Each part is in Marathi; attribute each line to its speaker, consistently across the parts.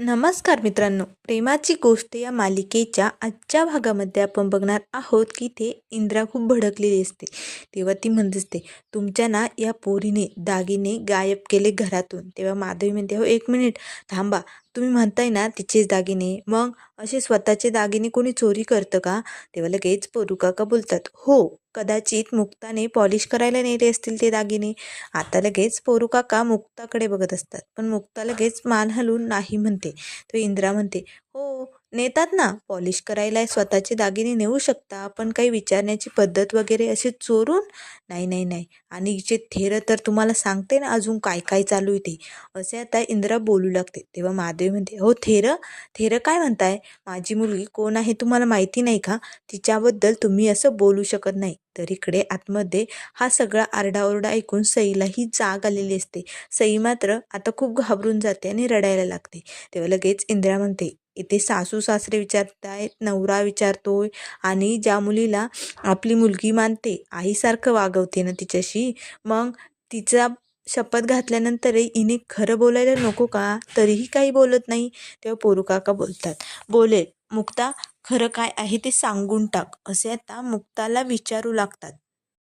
Speaker 1: नमस्कार मित्रांनो प्रेमाची गोष्ट या मालिकेच्या आजच्या भागामध्ये आपण बघणार आहोत की ते इंद्रा खूप भडकलेली असते. तेव्हा ती म्हणत असते तुमच्या ना या पोरीने दागिने गायब केले घरातून. तेव्हा माधवी म्हणते हो एक मिनिट थांबा तुम्ही म्हणताय ना तिचेच दागिने. मग असे स्वतःचे दागिने कोणी चोरी करतं का? तेव्हा लगेच पोरू काका बोलतात. हो कदाचित मुक्ताने पॉलिश करायला नेले असतील ते दागिने. आता लगेच पोरू काका मुक्ताकडे बघत असतात. पण मुक्ता लगेच मान हलवून नाही म्हणते. तो इंद्रा म्हणते हो नेतात ना. पॉलिश करायला स्वतःचे दागिने नेऊ शकता. पण काही विचारण्याची पद्धत वगैरे असे चोरून? नाही नाही नाही. आणि जे थेरं तर तुम्हाला सांगते ना अजून काय काय चालू आहे ते. असे आता इंदिरा बोलू लागते. तेव्हा महादेव म्हणते हो थेरं? थेरं काय म्हणताय? माझी मुलगी कोण आहे तुम्हाला माहिती नाही का? तिच्याबद्दल तुम्ही असं बोलू शकत नाही. तर इकडे आतमध्ये हा सगळा आरडाओरडा ऐकून सईलाही जाग आलेली असते. सई मात्र आता खूप घाबरून जाते आणि रडायला लागते. तेव्हा लगेच इंदिरा म्हणते इथे सासू सासरे विचारतायत नवरा विचारतोय आणि ज्या मुलीला आपली मुलगी मानते आईसारखं वागवते ना तिच्याशी मग तिचा शपथ घातल्यानंतरही हिने खरं बोलायला नको का? तरीही काही बोलत नाही. तेव्हा पोरू काका बोलतात बोलेल मुक्ता खरं काय आहे ते सांगून टाक. असे आता मुक्ताला विचारू लागतात.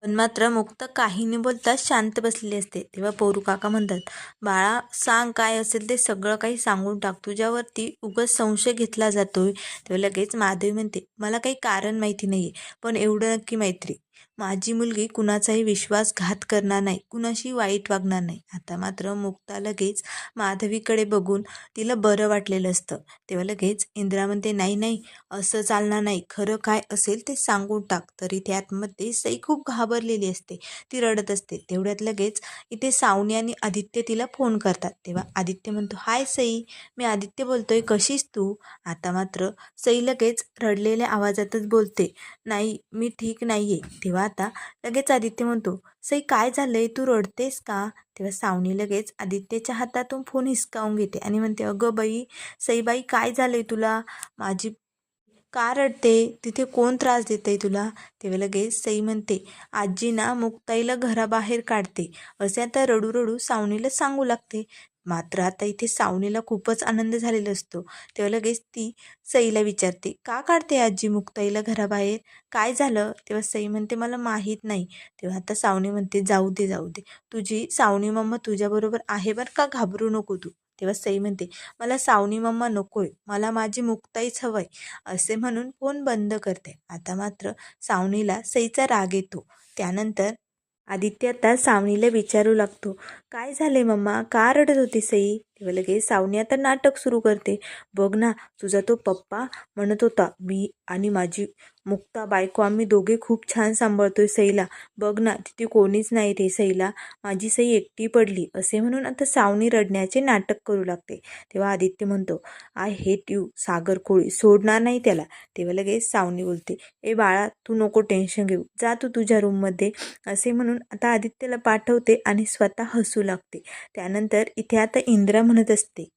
Speaker 1: पण मात्र मुक्त काही न बोलता शांत बसलेली असते. तेव्हा पोरू काका म्हणतात बाळा सांग काय असेल ते सगळं काही सांगून टाक. तुझ्यावरती उगाच संशय घेतला जातोय. तेव्हा लगेच माधवी म्हणते मला काही कारण माहिती नाही पण एवढं नक्की मैत्री. माझी मुलगी कुणाचाही विश्वासघात करणार नाही कुणाशी वाईट वागणार नाही. आता मात्र मुक्ता लगेच माधवीकडे बघून तिला बरं वाटलेलं असतं. तेव्हा लगेच इंदिरा म्हणते नाही नाही असं चालणार नाही. खरं काय असेल ते सांगून टाक. तरी त्यातमध्ये सई खूप घाबरलेली असते. ती रडत असते. तेवढ्यात लगेच इथे सावनी आणि आदित्य तिला फोन करतात. तेव्हा आदित्य म्हणतो हाय सई मी आदित्य बोलतोय. कशीच तू? आता मात्र सई लगेच रडलेल्या आवाजातच बोलते नाही मी ठीक नाही आहे तेव्हा आता लगेच आदित्य म्हणतो सई काय झालंय? तू रडतेस का? तेव्हा सावनी लगेच आदित्यच्या हातातून फोन हिसकावून घेते आणि म्हणते अगं बाई सईबाई काय झालंय तुला? माझी का रडते? तिथे कोण त्रास देते तुला? तेव्हा लगेच सई म्हणते आजी ना मुक्ताईला घराबाहेर काढते. असे आता रडू रडू सावनीला सांगू लागते. मात्र आता इथे सावनीला खूपच आनंद झालेला असतो. तेव्हा लगेच ती सईला विचारते का काढते आजी मुक्ताईला घराबाहेर? काय झालं? तेव्हा सई म्हणते मला माहीत नाही. तेव्हा आता सावनी म्हणते जाऊ दे जाऊ दे. तुझी सावनी मम्मा तुझ्याबरोबर आहे बरं का? घाबरू नको तू. तेव्हा सई म्हणते मला सावनी मम्मा नकोय. मला माझी मुक्ताईच हवंय. असे म्हणून फोन बंद करते. आता मात्र सावनीला सईचा राग येतो. त्यानंतर आदित्य आता सावनीला विचारू लागतो. काय झाले मम्मा? का रडत होती सई? तेव्हा लगेच सावनी आता नाटक सुरू करते. बघ ना तुझा तो पप्पा म्हणत होता मी आणि माझी मुक्ता बायको आम्ही दोघे खूप छान सांभाळतोय सईला. बघ ना तिथे कोणीच नाही रे सईला. माझी सई एकटी पडली असे म्हणून आता सावनी रडण्याचे नाटक करू लागते. तेव्हा आदित्य म्हणतो I hate you Sagar Koli सोडणार नाही त्याला. तेव्हा लगेच सावनी बोलते ए बाळा तू नको टेन्शन घेऊ. जा तू तुझ्या रूममध्ये. असे म्हणून आता आदित्यला पाठवते आणि स्वतः हसू लागते. त्यानंतर इथे आता इंद्रम म्हणत असते.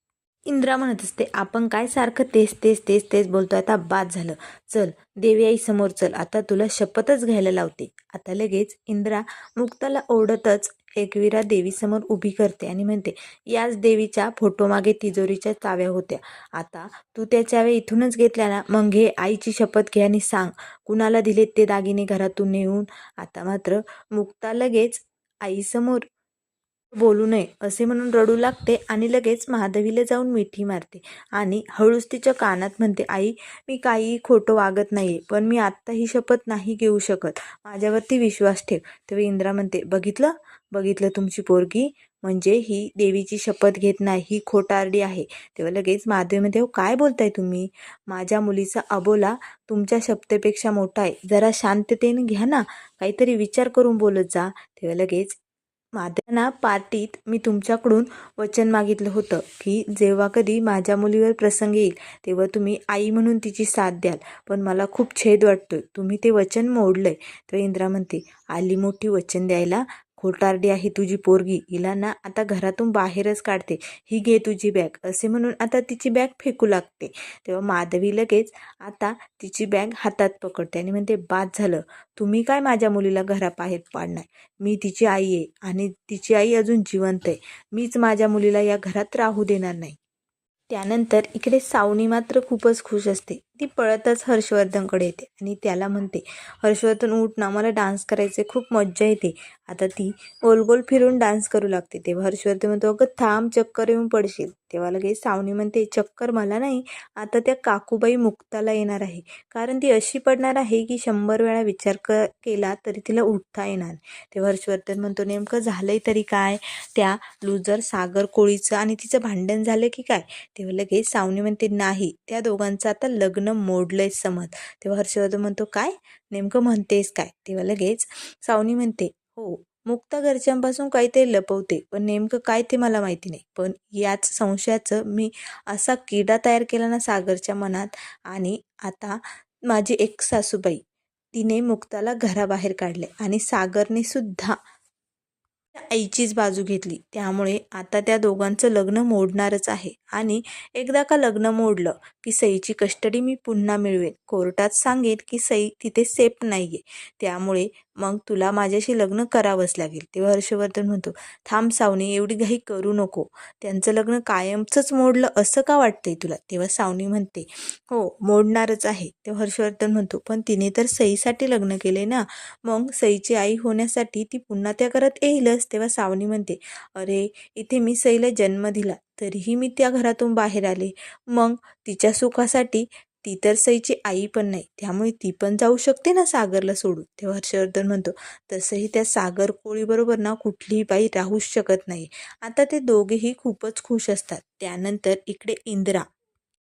Speaker 1: इंद्रा म्हणत असते आपण काय सारखं तेच तेच तेच तेच बोलतो आता बाद झालं. चल देवी आई समोर चल आता तुला शपथच घ्यायला लावते. आता लगेच इंद्रा मुक्ताला ओढतच एकवीरा देवीसमोर उभी करते आणि म्हणते याच देवीच्या फोटोमागे तिजोरीच्या चाव्या होत्या. आता तू त्या चाव्या इथूनच घेतल्या ना मग घे आईची शपथ घे आणि सांग कुणाला दिलेत ते दागिने घरातून नेऊन? आता मात्र मुक्ता लगेच आईसमोर बोलू नये असे म्हणून रडू लागते आणि लगेच महादेवीला जाऊन मिठी मारते आणि हळूच तिच्या कानात म्हणते आई मी काही खोटं वागत नाही पण मी आत्ता ही शपथ नाही घेऊ शकत. माझ्यावरती विश्वास ठेव. तेव्हा इंद्रा म्हणते बघितलं? बघितलं तुमची पोरगी? म्हणजे ही देवीची शपथ घेत नाही ही खोटारडी आहे. तेव्हा लगेच महादेवीमध्ये हो काय बोलताय तुम्ही? माझ्या मुलीचा अबोला तुमच्या शपथेपेक्षा मोठा आहे. जरा शांततेने घ्या ना. काहीतरी विचार करून बोलत जा. तेव्हा लगेच माझ्या पार्टीत मी तुमच्याकडून वचन मागितलं होतं की जेव्हा कधी माझ्या मुलीवर प्रसंग येईल तेव्हा तुम्ही आई म्हणून तिची साथ द्याल. पण मला खूप छेद वाटतोय. तुम्ही ते वचन मोडलंय. तर इंद्रा म्हणते आली मोठी वचन द्यायला खोटारडी आहे तुझी पोरगी. हिला ना आता घरातून बाहेरच काढते. ही घे तुझी बॅग. असे म्हणून आता तिची बॅग फेकू लागते. तेव्हा माधवी लगेच आता तिची बॅग हातात पकडते आणि म्हणते बाद झालं. तुम्ही काय माझ्या मुलीला घराबाहेर पाडणार? मी तिची आई आहे आणि तिची आई अजून जिवंत आहे. मीच माझ्या मुलीला या घरात राहू देणार नाही. त्यानंतर इकडे सावनी मात्र खूपच खुश असते. ती पळतच हर्षवर्धनकडे येते आणि त्याला म्हणते हर्षवर्धन उठ ना मला डान्स करायचे खूप मज्जा येते. आता ती गोल गोल फिरून डान्स करू लागते. तेव्हा हर्षवर्धन म्हणतो अगं थांब चक्कर येऊन पडशील. तेव्हा लगेच सावनी म्हणते चक्कर मला नाही आता त्या काकूबाई मुक्ताला येणार आहे. कारण ती अशी पडणार आहे की शंभर वेळा विचार क केला तरी तिला उठता येणार. तेव्हा हर्षवर्धन म्हणतो नेमकं झालंय तरी काय? त्या लुजर सागर कोळीचं आणि तिचं भांडण झालं की काय? तेव्हा लगेच सावनी म्हणते नाही त्या दोघांचं आता लग्न मोडलंय समज. तेव्हा हर्षवर्धन म्हणतो काय? नेमकं म्हणतेस काय? तेव्हा लगेच सावनी म्हणते हो मुक्ता घरच्यांपासून काहीतरी लपवते पण नेमकं काय ते मला माहिती नाही. पण याच संशयाचं मी असा किडा तयार केला ना सागरच्या मनात आणि आता माझी एक सासूबाई तिने मुक्ताला घराबाहेर काढले आणि सागरने सुद्धा आईचीच बाजू घेतली. त्यामुळे आता त्या दोघांचं लग्न मोडणारच आहे. आणि एकदा का लग्न मोडलं की सईची कस्टडी मी पुन्हा मिळवेन. कोर्टात सांगेन की सई तिथे सेफ नाही आहे त्यामुळे मग तुला माझ्याशी लग्न करावंच लागेल. तेव्हा हर्षवर्धन म्हणतो थांब सावनी एवढी घाई करू नको. त्यांचं लग्न कायमचंच मोडलं असं का वाटतंय तुला? तेव्हा सावनी म्हणते हो मोडणारच आहे. तेव्हा हर्षवर्धन म्हणतो पण तिने तर सईसाठी लग्न केले ना? मग सईची आई होण्यासाठी ती पुन्हा त्या घरात येईलच. तेव्हा सावनी म्हणते अरे इथे मी सईला जन्म दिला. तरीही मी त्या घरातून बाहेर आले. मग तिच्या सुखासाठी ती तर सईची आई पण नाही त्यामुळे ती पण जाऊ शकते ना सागरला सोडून? तेव्हा हर्षवर्धन म्हणतो तसंही त्या सागर कोळीबरोबर ना कुठलीही बाई राहूच शकत नाही. आता ते दोघेही खूपच खुश असतात. त्यानंतर इकडे इंदिरा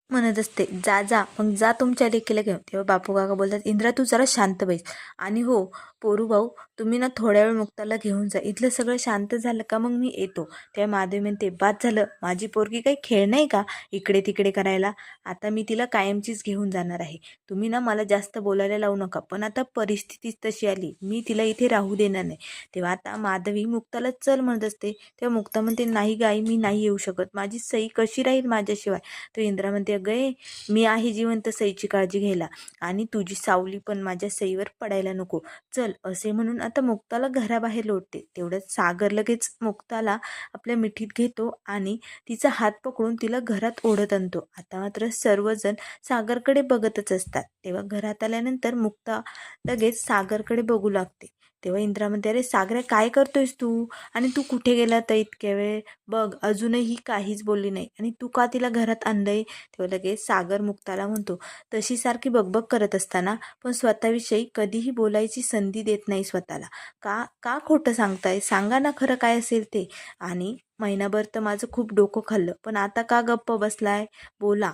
Speaker 1: म्हणत असते जा जा मग जा तुमच्या लेकीला घेऊन. तेव्हा बापू काका बोलतात इंद्रा तू जरा शांत बैस. आणि हो पोरू भाऊ तुम्ही ना थोड्या वेळ मुक्ताला घेऊन जा. इथलं सगळं शांत झालं का मग मी येतो. तेव्हा माधवी म्हणते बाद झालं. माझी पोरगी काही खेळ नाही का इकडे तिकडे करायला? आता मी तिला कायमचीच घेऊन जाणार आहे. तुम्ही ना मला जास्त बोलायला लावू नका. पण आता परिस्थितीच तशी आली. मी तिला इथे राहू देणार नाही. तेव्हा आता माधवी मुक्ताला चल म्हणत असते. तेव्हा मुक्ता म्हणते नाही गाई मी नाही येऊ शकत. माझी सई कशी राहील माझ्याशिवाय? तो इंद्रा म्हणते अगं मी आहे जिवंत सईची काळजी घ्यायला. आणि तुझी सावली पण माझ्या सईवर पडायला नको. चल असे म्हणून आता मुक्ताला घराबाहेर लोटते. तेवढ्यात सागर लगेच मुक्ताला आपल्या मिठीत घेतो आणि तिचा हात पकडून तिला घरात ओढत आणतो. आता मात्र सर्वजण सागरकडे बघतच असतात. तेव्हा घरात आल्यानंतर मुक्ता लगेच सागरकडे बघू लागते. तेव्हा इंद्रा म्हणते अरे सागऱ्या काय करतोयस तू? आणि तू कुठे गेला तर इतक्या वेळ? बघ अजूनही काहीच बोलली नाही. आणि तू का तिला घरात आणलंय? तेव्हा लगेच सागर मुक्ताला म्हणतो तशी सारखी बकबक करत असताना पण स्वतःविषयी कधीही बोलायची संधी देत नाही स्वतःला. का का खोटं सांगताय? सांगा ना खरं काय असेल ते. आणि महिनाभर तर माझं खूप डोकं खाल्लं. पण आता का गप्प बसलाय? बोला.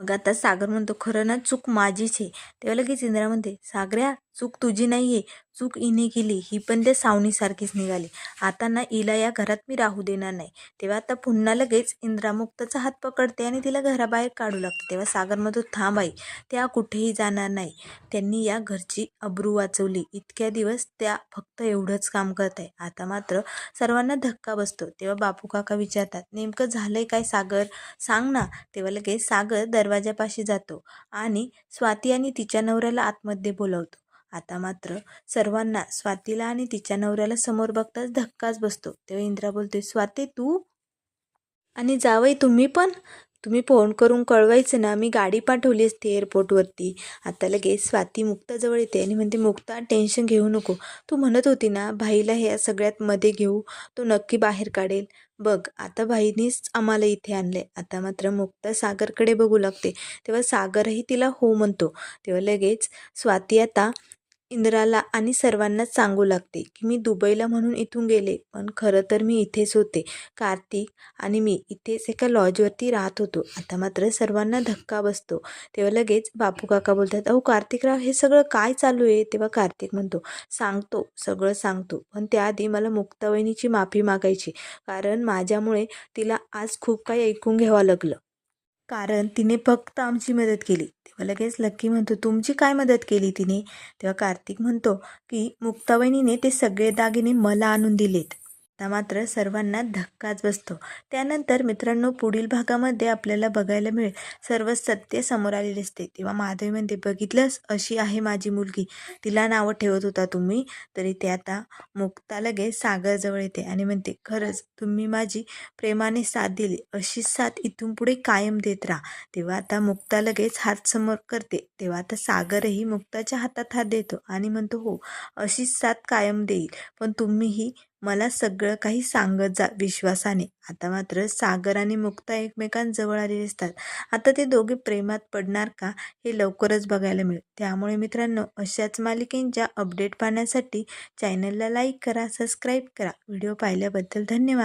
Speaker 1: मग आता सागर म्हणतो खरं ना चूक माझीच आहे. तेव्हा लगेच इंद्रा म्हणते सागऱ्या चूक तुझी नाही आहे चूक इने केली ही पण त्या सावणीसारखीच निघाली. आता ना इला या घरात मी राहू देणार नाही. तेव्हा आता पुन्हा लगेच इंद्रामुक्ताचा हात पकडते आणि तिला घराबाहेर काढू लागते. तेव्हा सागरमधून थांब आई त्या कुठेही जाणार नाही. त्यांनी या घरची अब्रू वाचवली. इतक्या दिवस त्या फक्त एवढंच काम करत आहे. आता मात्र सर्वांना धक्का बसतो. तेव्हा बापू काका विचारतात नेमकं झालंय काय सागर? सांग ना. तेव्हा लगेच सागर दरवाजापाशी जातो आणि स्वाती आणि तिच्या नवऱ्याला आतमध्ये बोलवतो. आता मात्र सर्वांना स्वातीला आणि तिच्या नवऱ्याला समोर बघताच धक्काच बसतो. तेव्हा इंद्रा बोलते स्वाती तू? आणि जावई तुम्ही पण? तुम्ही फोन करून कळवायचं ना मी गाडी पाठवली असते एअरपोर्टवरती आता लगेच स्वाती मुक्ताजवळ येते आणि म्हणते मुक्ता टेन्शन घेऊ नको. तू म्हणत होती ना भाईला ह्या सगळ्यात मध्ये घेऊ तो नक्की बाहेर काढेल. बघ आता भाईनीच आम्हाला इथे आणले. आता मात्र मुक्ता सागरकडे बघू लागते. तेव्हा सागरही तिला हो म्हणतो. तेव्हा लगेच स्वाती आता इंद्राला आणि सर्वांनाच सांगू लागते की मी दुबईला म्हणून इथून गेले पण खरं तर मी इथेच होते. कार्तिक आणि मी इथेच एका लॉजवरती राहत होतो. आता मात्र सर्वांना धक्का बसतो. तेव्हा लगेच बापू काका बोलतात अहो कार्तिकराव हे सगळं काय चालू आहे? तेव्हा कार्तिक म्हणतो सांगतो सगळं सांगतो. पण त्याआधी मला मुक्तावहिनीची माफी मागायची. कारण माझ्यामुळे तिला आज खूप काही ऐकून घ्यावं लागलं. कारण तिने फक्त आमची मदत केली. तेव्हा लगेच लक्की म्हणतो तुमची काय मदत केली तिने? तेव्हा कार्तिक म्हणतो की मुक्तावहिनीने ते सगळे दागिने मला आणून दिलेत. आता मात्र सर्वांना धक्काच बसतो. त्यानंतर मित्रांनो पुढील भागामध्ये आपल्याला बघायला मिळेल. सर्व सत्य समोर आलेले असते. तेव्हा माधवी म्हणते बघितलंस? अशी आहे माझी मुलगी. तिला नावं ठेवत होता तुम्ही तरी ते आता मुक्ता लगेच सागरजवळ येते आणि म्हणते खरंच तुम्ही माझी प्रेमाने साथ दिली. अशीच साथ इथून पुढे कायम देत राहा. तेव्हा आता मुक्ता लगेच हात समोर करते. तेव्हा आता सागरही मुक्ताच्या हातात हात देतो आणि म्हणतो हो अशीच साथ कायम देईल. पण तुम्हीही मला सगळं काही सांगत जा विश्वासाने. आता मात्र सागर आणि मुक्ता एकमेकांजवळ आले असतात. आता ते दोघे प्रेमात पडणार का हे लवकरच बघायला मिळेल. त्यामुळे मित्रांनो अशाच मालिकेंच्या अपडेट पाहण्यासाठी चॅनलला लाईक करा सबस्क्राईब करा. व्हिडिओ पाहिल्याबद्दल धन्यवाद.